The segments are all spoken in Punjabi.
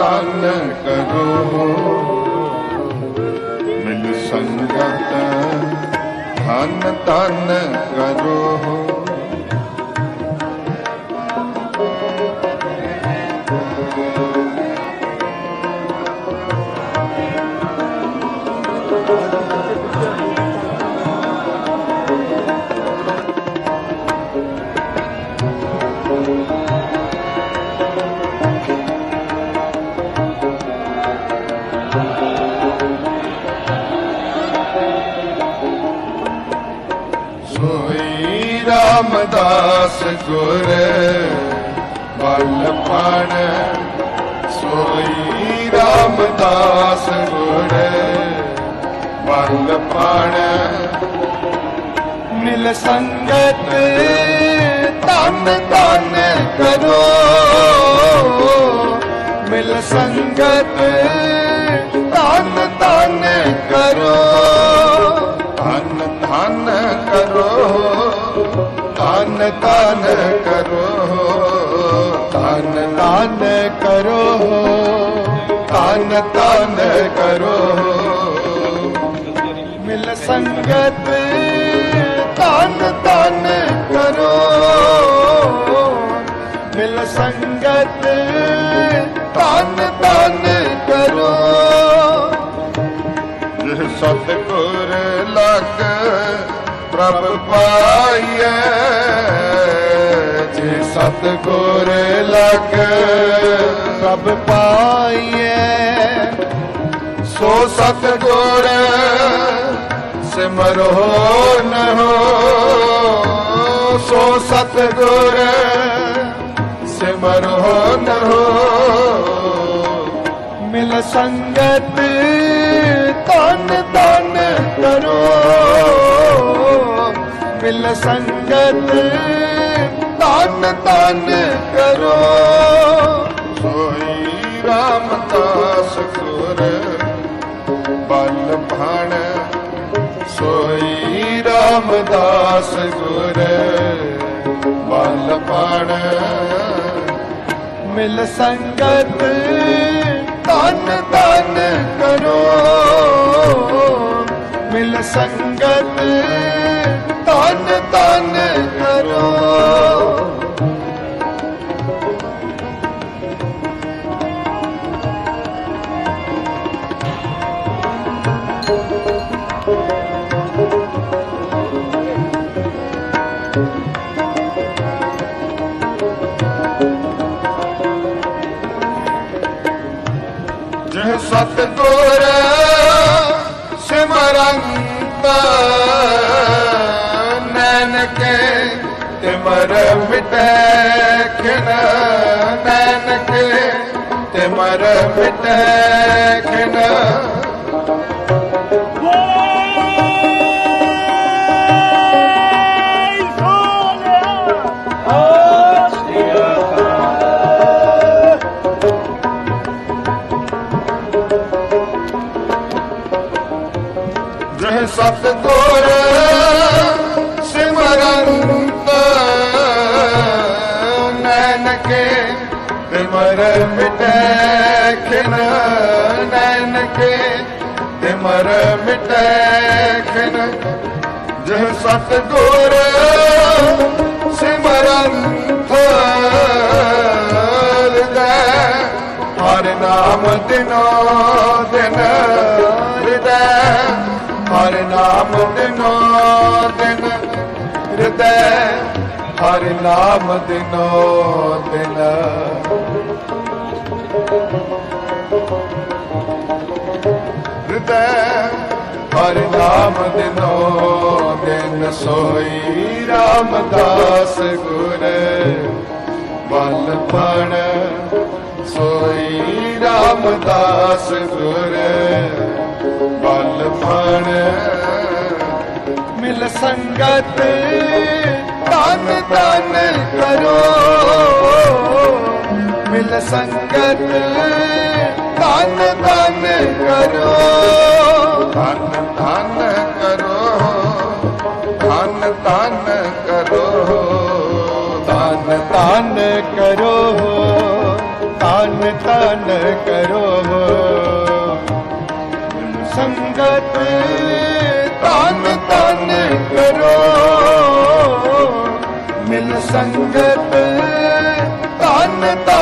ਸੰਗਤ ਕਰੋ। ਮੈਨੂੰ ਸੰਗਤ ਧਨ ਧਨ ਰਾਮਦਾਸ ਗੁਰ ਬਲ ਪਣ ਸੋਈ ਰਾਮਦਾਸ ਗੁਰ ਬਲ ਪਣ ਮਿਲ ਸੰਗਤ ਤਨ ਤਨ ਕਰੋ ਮਿਲ ਸੰਗਤ ਤਨ ਤਨ ਕਰੋ ਤਨ ਕਰੋ ਧਨ ਧਨ ਕਰੋ, ਤਨ ਤਨ ਕਰੋ। ਮਿਲ ਸੰਗਤ, ਤਨ ਧਨ ਕਰੋ। ਮਿਲ ਸੰਗਤ, ਤਨ ਧਨ ਕਰੋ। ਜਿਹ ਸਤਿਗੁਰ ਲਗ ਪ੍ਰਭ ਪਾਈਐ ਜਿਹ ਸਤਿਗੁਰ ਲਗ ਪ੍ਰਭ ਪਾਈਐ। ਸੋ ਸਤਿਗੁਰ, ਸਿਮਰੋ ਨ ਹੋ। ਸੋ ਸਤਿਗੁਰ, ਸਿਮਰੋ ਨ ਹੋ। ਮਿਲ ਸੰਗਤ ਤਨ ਤਨ ਕਰੋ। ਮਿਲ ਸੰਗਤ ਤਨ ਤਨ ਕਰੋ। ਸੋਈ ਰਾਮਦਾਸ ਗੁਰ ਬਲ ਭਣ। ਸੋਈ ਰਾਮਦਾਸ ਗੁਰ ਬਲ ਭਣ। ਮਿਲ ਸੰਗਤ ਤਨ ਤਨ ਕਰੋ। ਮਿਲ ਸੰਗਤ ਤਨ ਤਨ ਕਰੋ। ਤਿਮਰ ਮਿਟੈ ਖਿਨ ਜਿਹ ਸਤਗੁਰ ਨਾਨਕ ਤਿਮਰ ਮਿਟੈ ਖਿਨ। ਜਿਹ ਸਤਗੁਰ ਸਿਮਰੰਤ ਹਿਰਦੈ ਹਰ ਨਾਮ ਦਿਨੋ ਦਿਨ ਹਿਰਦੈ। ਹਰ ਨਾਮ ਦਿਨੋ ਦਿਨ ਹਿਰਦੈ। ਹਰ ਨਾਮ ਦਿਨੋ ਦਿਨ ਹਰ ਨਾਮ ਦਿਨੋ ਦਿਨ ਸੋਈ ਰਾਮਦਾਸ ਗੁਰ। ਬਲ ਪਣ ਸੋਈ ਰਾਮਦਾਸ ਗੁਰ। ਬਲ ਪਣ ਮਿਲ ਸੰਗਤ ਤਨ ਤਨ ਕਰੋ। ਮਿਲ ਸੰਗਤ ਤਨ ਤਨ ਕਰੋ। ਧਨ ਕਰੋ, ਧਨ ਧਨ ਕਰੋ, ਧਨ ਤਨ ਕਰੋ। ਸੰਗਤ ਤਨ ਤਨ ਕਰੋ। ਮਿਲ ਸੰਗਤ ਤਨ ਤਨ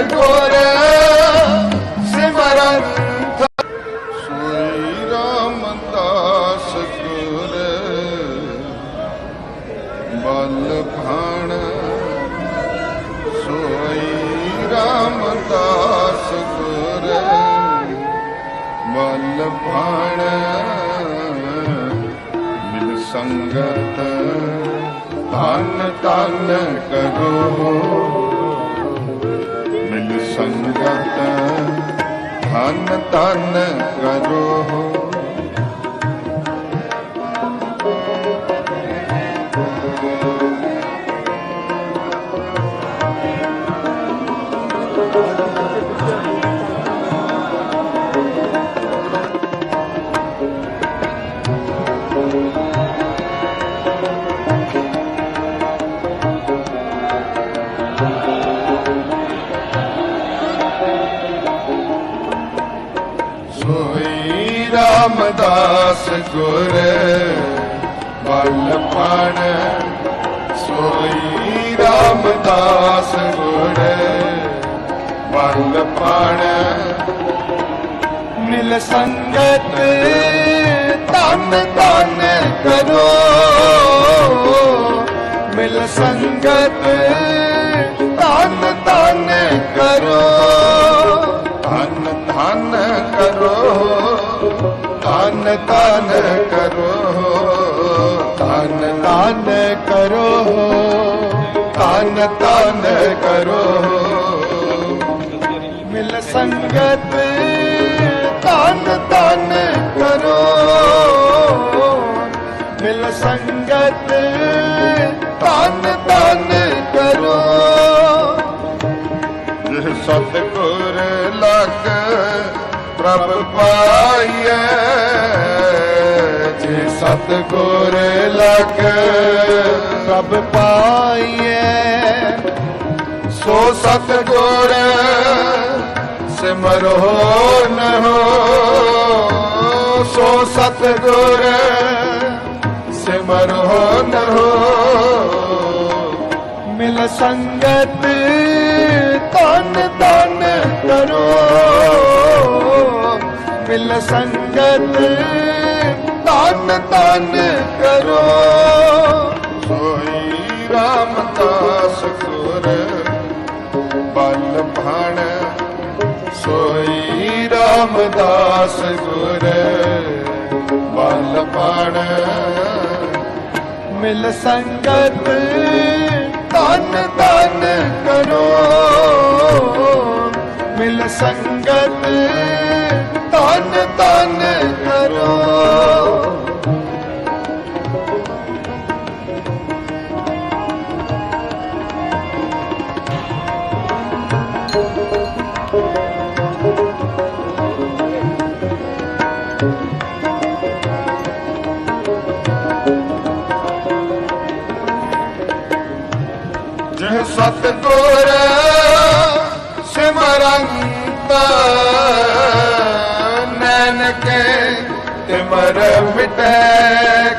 ਸਤਗੁਰ ਸਿਮਰਨ ਸੋਈ ਰਾਮਦਾਸ ਗੁਰ ਬਲ ਭਾਣ, ਸੋਈ ਰਾਮਦਾਸ ਗੁਰ ਬਲ ਭਾਣ ਮਿਲ ਸੰਗਤ ਧਨ ਧਨ ਕਰੋ। ਸੰਗਤ ਧਨ ਧਨ ਕਰੋ। ਰਾਮਦਾਸ ਗੁਰ, ਬਲ ਪਣ ਸੋਈ ਰਾਮਦਾਸ ਗੁਰ, ਬਲ ਪਣ ਮਿਲ ਸੰਗਤ ਤਨ ਤਨ ਕਰੋ। ਮਿਲ ਸੰਗਤ ਤਨ ਤਨ ਕਰੋ। ਧਨ ਧਨ ਕਰੋ। ਧਨ ਧਨ ਕਰੋ। ਤਨ ਤਨ ਕਰੋ। ਮਿਲ ਸੰਗਤ ਤਨ ਧਨ ਕਰੋ। ਮਿਲ ਸੰਗਤ ਤਨ ਧਨ ਕਰੋ। ਸਤਿਗੁਰ ਲਗ ਪ੍ਰਭ ਪਾਈਐ ਜੇ ਸਤਿਗੁਰ ਲਗ ਪ੍ਰਭ ਪਾਈਐ। ਸੋ ਸਤਿਗੁਰ, ਸਿਮਰੋ ਨਹੋ। ਸੋ ਸਤਿਗੁਰ, ਸਿਮਰੋ ਨਹੋ। ਮਿਲ ਸੰਗਤ ਤਨ ਤਨ ਕਰੋ। ਮਿਲ ਸੰਗਤ ਤਨ ਕਰੋ। ਸੋਈ ਰਾਮਦਾਸ ਗੁਰ ਬਲ ਭਣ। ਸੋਈ ਰਾਮਦਾਸ ਗੁਰ ਬਲ ਭਣ। ਮਿਲ ਸੰਗਤ ਤਨ ਤਨ ਕਰੋ। ਮਿਲ ਸੰਗਤ ਤਨ ਤਨ ਕਰੋ। ਸਤਗੁਰ ਸਿਮਰੰਤ ਨੈਣਕ ਤਿਮਰ ਮਿਟੈ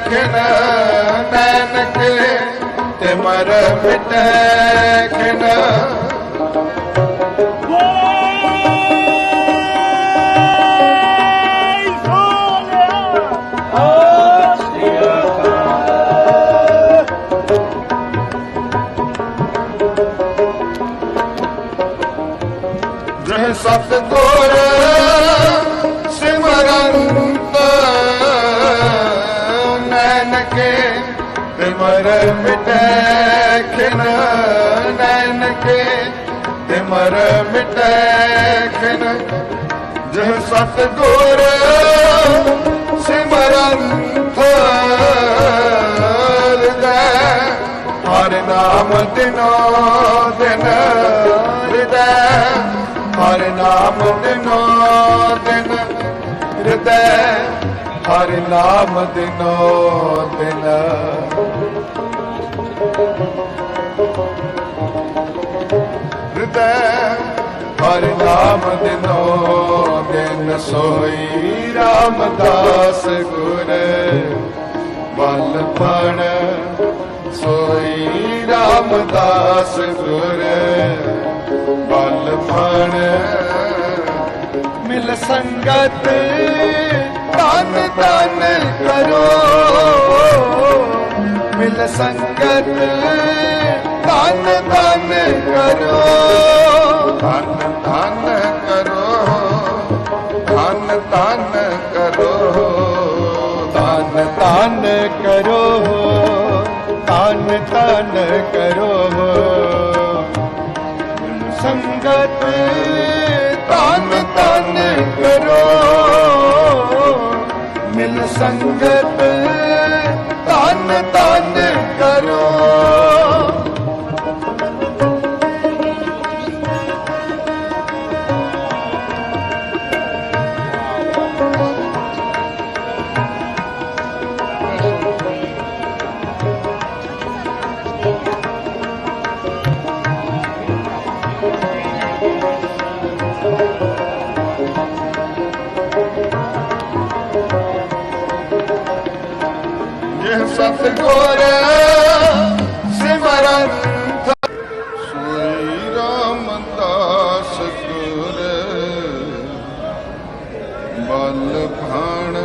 ਖਿਨ ਨੈਣਕ ਤਿਮਰ ਮਿਟੈ ਖਿਨ। ਸਤਗੁਰ ਸਿਮਰੰਤ। ਨੈਣਕ ਤਿਮਰ ਮਿਟੈ ਖਿਨ। ਨੈਣਕ ਤਿਮਰ ਮਿਟੈ ਖਿਨ। ਜਹ ਸਤ ਗੁਰ ਹਿਰਦੈ ਹਰ ਨਾਮ ਦਿਨੋ ਦਿਨ ਹਿਰਦੈ ਹਰ ਨਾਮ ਦਿਨੋ ਦਿਨ ਹਿਰਦੈ, ਹਰ ਨਾਮ ਦਿਨੋ ਦਿਨ ਹਿਰਦੈ, ਹਰ ਨਾਮ ਦਿਨੋ ਦਿਨ ਸੋਈ ਰਾਮਦਾਸ ਗੁਰ। ਬਲ ਸੋਈ ਰਾਮਦਾਸ ਗੁਰ। ਬਲ ਪਣ ਮਿਲ ਸੰਗਤ ਤਨ ਤਨ ਕਰੋ। ਮਿਲ ਸੰਗਤ ਤਨ ਤਨ ਕਰੋ। ਤਨ ਤਨ ਕਰੋ ਤਨ ਤਨ ਕਰੋ। ਤਨ ਤਨ ਕਰੋ ਤਨ ਤਨ ਕਰੋ। ਸੰਗਤ ਤਨ ਤਨ ਕਰੋ। ਮਿਲ ਸੰਗਤ ਤਨ ਤਨ ਇਹ ਸਤਗੁਰ ਸਿਮਰੰਤ ਸੋਈ ਰਾਮਦਾਸ ਗੁਰ ਬਲ ਭਾਣ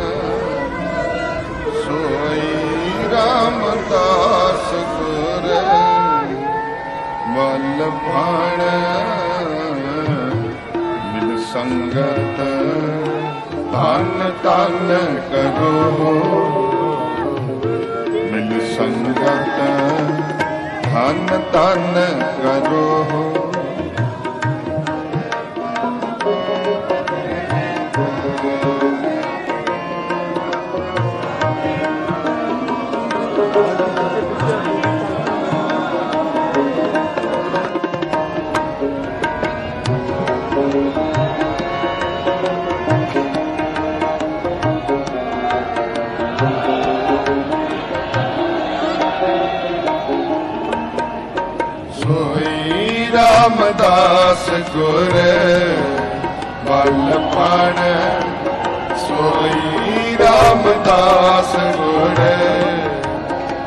ਸੋਈ ਰਾਮਦਾਸ ਗੁਰ ਬਲ ਭਾਣ ਮਿਲ ਸੰਗਤ ਤਨ ਤਨ ਕਰੋ। ਧਨ ਧਨ ਕਰੋ। ਰਾਮਦਾਸ ਗੁਰ ਬਲ ਪਣ ਸੋਈ ਰਾਮਦਾਸ ਗੁਰ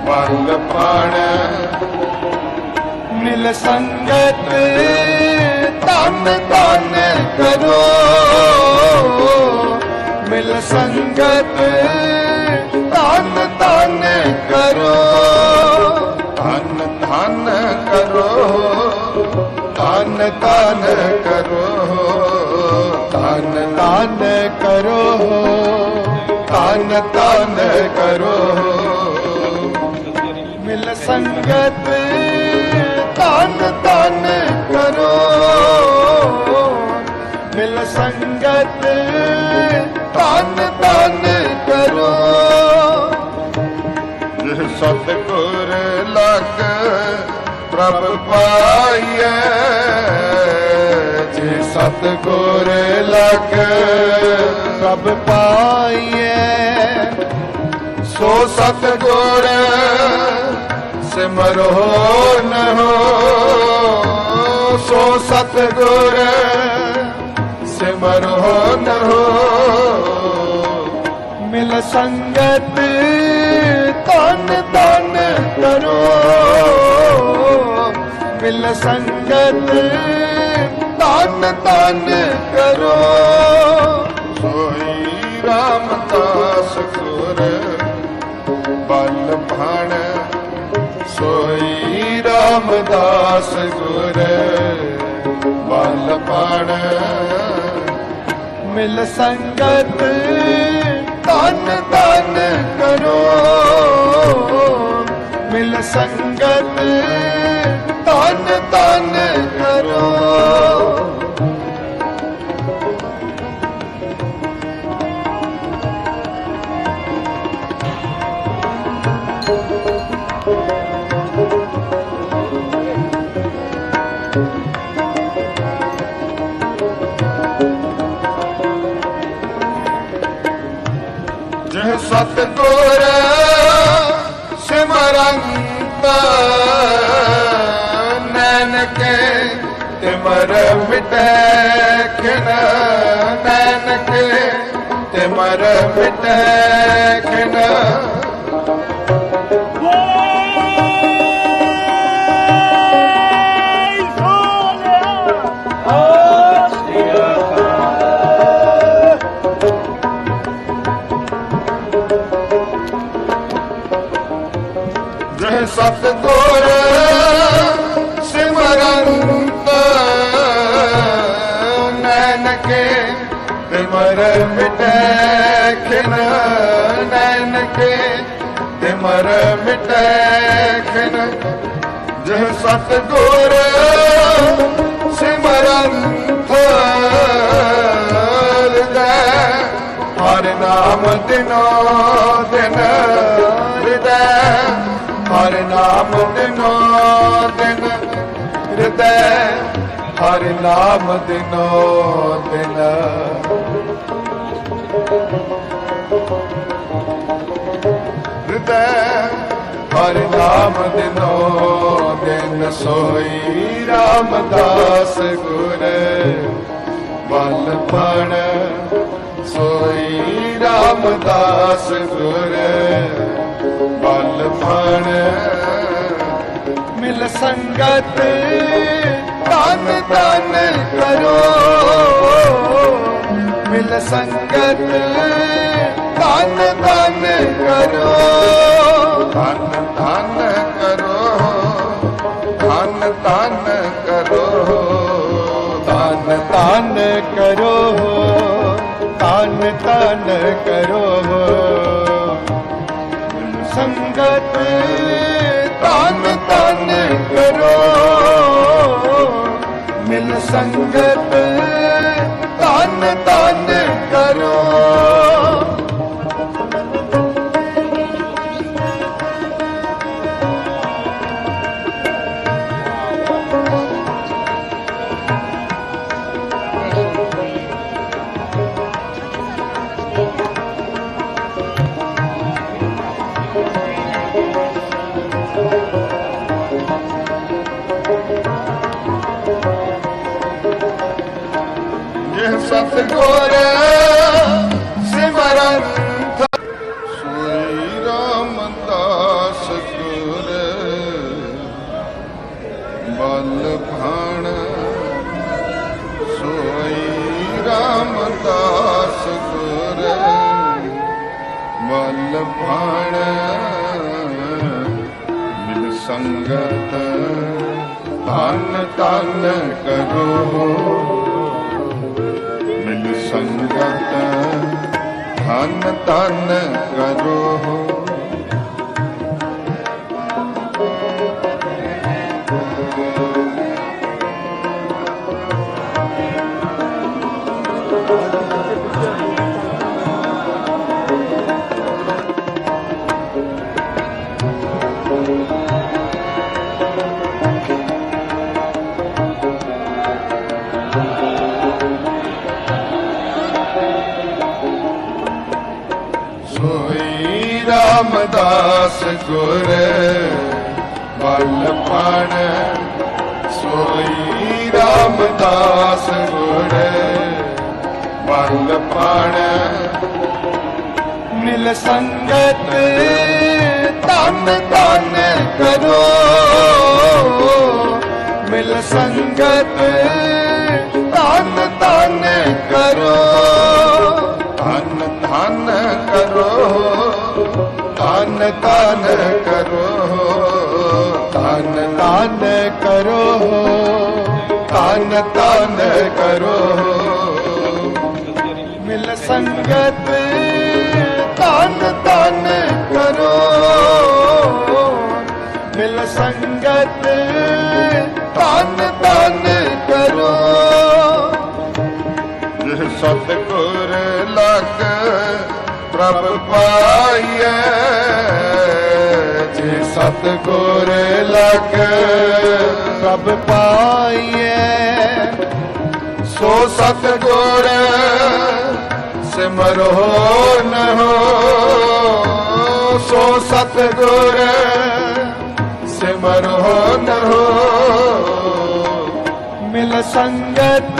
ਬਲ ਪਣ ਮਿਲ ਸੰਗਤ ਤਨ ਤਨ ਕਰੋ। ਮਿਲ ਸੰਗਤ ਤਨ ਤਨ ਕਰੋ। ਧਨ ਧਨ ਕਰੋ। ਧਨ ਕਰੋ ਧਨ ਤਨ ਕਰੋ ਧਨ ਧਨ ਕਰੋ। ਮਿਲ ਸੰਗਤ ਧਨ ਧਨ ਕਰੋ। ਮਿਲ ਸੰਗਤ ਧਨ ਧਨ ਕਰੋ। ਸਤਿਗੁਰ ਲਗ ਪ੍ਰਭ ਪਾਈਐ ਜੇ ਸਤਿਗੁਰ ਲਗ ਪ੍ਰਭ ਪਾਈਐ। ਸੋ ਸਤਿਗੁਰ, ਸਿਮਰੋ ਨ ਹੋ। ਸੋ ਸਤਿਗੁਰ, ਸਿਮਰੋ ਨ ਹੋ। ਮਿਲ ਸੰਗਤ ਤਨ ਤਨ ਕਰੋ। ਮਿਲ ਸੰਗਤ ਤਨ ਤਨ ਕਰੋ। ਸੋਈ ਰਾਮਦਾਸ ਗੁਰ ਬਲ ਭਾਣ। ਸੋਈ ਰਾਮਦਾਸ ਗੁਰ ਬਲ ਭਾਣ। ਮਿਲ ਸੰਗਤ ਤਨ ਤਨ ਕਰੋ। ਮਿਲ ਸੰਗਤ ਤਨ ਤਨ ਸਤਗੁਰ ਤਿਮਰ ਮਿਟੈ ਖਿਨ ਨਾਨਕ ਤਿਮਰ ਮਿਟੈ ਖਿਨ ਜਿਹ ਤਿਮਰ ਮਿਟੈ ਖਿਨ ਨਾਨਕ ਤਿਮਰ ਮਿਟੈ ਖਿਨ। ਜਿਹ ਸਤਗੁਰ ਸਿਮਰੰਤ ਹਿਰਦੈ ਹਰ ਨਾਮ ਦਿਨੋ ਦਿਨ ਹਿਰਦੈ ਹਰ ਨਾਮ ਦਿਨੋ ਦਿਨ ਹਿਰਦੈ ਹਰ ਨਾਮ ਦਿਨੋ ਦਿਨ ਹਿਰਦੈ ਹਰ ਨਾਮ ਦਿਨੋ ਦਿਨ ਸੋਈ ਰਾਮਦਾਸ ਗੁਰ। ਬਲ ਪਣ ਸੋਈ ਰਾਮਦਾਸ ਗੁਰ। ਬਲ ਪਣ ਮਿਲ ਸੰਗਤ ਤਨ ਤਨ ਕਰੋ। ਮਿਲ ਸੰਗਤ ਤਨ ਤਨ ਕਰੋ। ਧਨ ਧਨ ਕਰੋ। ਧਨ ਧਨ ਕਰੋ। ਤਨ ਤਨ ਕਰੋ। ਤਨ ਤਨ ਕਰੋ। ਮਿਲ ਸੰਗਤ ਤਨ ਤਨ ਕਰੋ। ਮਿਲ ਸੰਗਤ ਤਨ ਤਨ ਕਰੋ। ਜਿਹ ਸਤਗੁਰ ਸਿਮਰੰਤ ਸੋਈ ਰਾਮਦਾਸ ਗੁਰ ਬਲ ਭਾਣ ਸੋਈ ਰਾਮਦਾਸ ਗੁਰ ਬਲ ਭਾਣ ਮਿਲ ਸੰਗਤ ਧਨ ਧਨ ਕਰੋ ਸੰਗਤ ਧਨ ਧਨ ਕਰੋ। ਰਾਮਦਾਸ ਗੁਰ ਬਲ ਪਣ ਸੋਈ ਰਾਮਦਾਸ ਗੁਰ ਬਲ ਪਣ ਮਿਲ ਸੰਗਤ ਤਨ ਤਨ ਕਰੋ ਮਿਲ ਸੰਗਤ ਤਨ ਤਨ ਕਰੋ ਧਨ ਧਨ ਕਰੋ ਧਨ ਤਨ ਕਰੋ ਧਨ ਧਨ ਕਰੋ। ਮਿਲ ਸੰਗਤ ਤਨ ਤਨ ਕਰੋ, ਮਿਲ ਸੰਗਤ ਤਨ ਤਨ ਕਰੋ। ਜਿਹ ਸਤਿਗੁਰ ਲਗ ਪ੍ਰਭ ਪਾਈਐ ਜਿਹ ਸਤਗੁਰ ਲਗ ਪ੍ਰਭ ਪਾਈਏ ਸੋ ਸਤਗੁਰ, ਸਿਮਰੋ ਨ ਹੋ। ਸੋ ਸਤਗੁਰ, ਸਿਮਰੋ ਨ ਹੋ। ਮਿਲ ਸੰਗਤ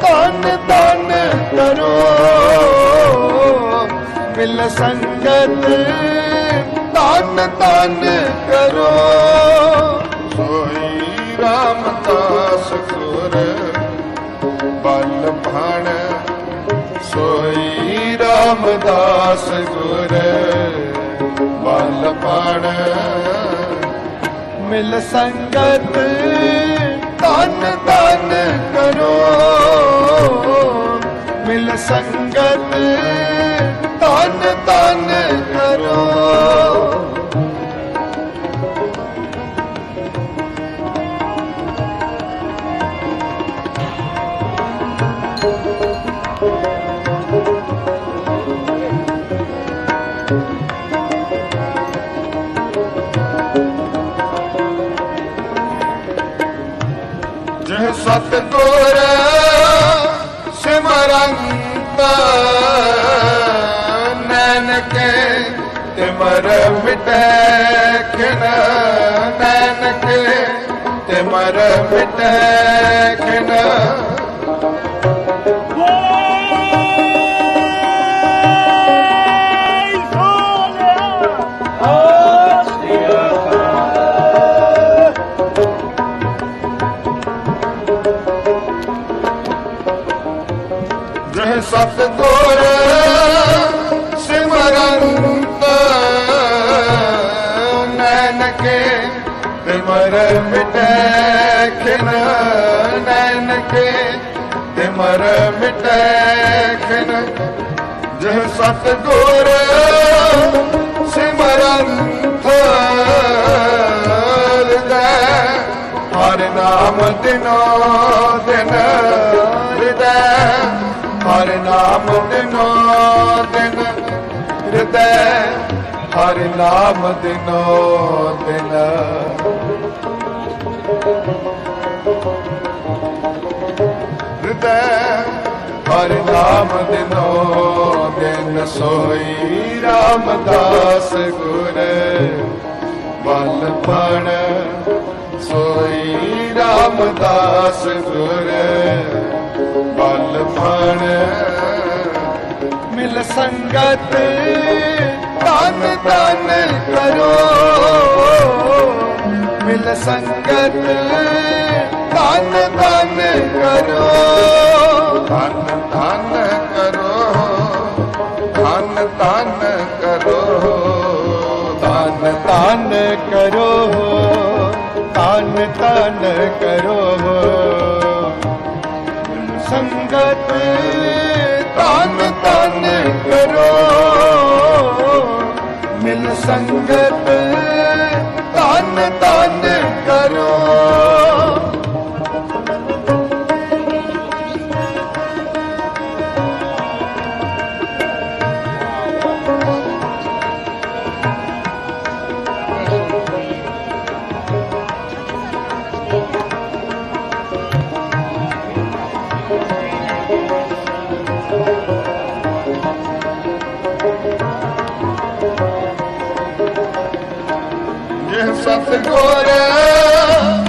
ਤਨ ਤਨ ਕਰੋ। ਮਿਲ ਸੰਗਤ ਤਨ ਤਨ ਕਰੋ। ਸੋਈ ਰਾਮਦਾਸ ਗੁਰ। ਬਲ ਭਾਣ। ਸੋਈ ਰਾਮਦਾਸ ਗੁਰ। ਬਲ ਭਾਣ। ਮਿਲ ਸੰਗਤ ਤਨ ਤਨ ਕਰੋ। ਮਿਲ ਸੰਗਤ ਤਨ ਤਨ ਕਰੋ। ਜਿਹ ਸਤਗੁਰ ਸਿਮਰੰਤ। ਨਾਨਕ ਤਿਮਰ ਮਿਟੈ ਖਿਨ। ਨਾਨਕ ਤਿਮਰ ਮਿਟੈ ਖਿਨ। ਜਿਹ ਸਤਗੁਰ ਸਿਮਰੰਤ ਹਰ ਨਾਮ ਦਿਨੋ ਦਿਨ ਹਿਰਦੈ ਹਰ ਨਾਮ ਦਿਨੋ ਦਿਨ, ਹਿਰਦੈ ਹਰ ਨਾਮ ਦਿਨੋ ਦਿਨ। ਹਿਰਦੈ ਹਰ ਨਾਮ ਦਿਨੋ ਦਿਨ, ਸੋਈ ਰਾਮਦਾਸ ਗੁਰ। ਬਲ ਪਣ, ਸੋਈ ਰਾਮਦਾਸ ਗੁਰ। ਬਲ ਪਣ ਮਿਲ ਸੰਗਤ ਤਨ ਤਨ ਕਰੋ। ਮਿਲ ਸੰਗਤ ਤਨ ਤਨ ਕਰੋ। ਧਨ ਧਨ ਕਰੋ, ਧਨ ਧਨ ਕਰੋ। ਤਨ ਤਨ ਕਰੋ ਤਨ ਤਨ ਕਰੋ। ਸੰਗਤ ਤਨ ਤਨ ਕਰੋ। ਮਿਲ ਸੰਗਤ ਤਨ ਤਨ agora.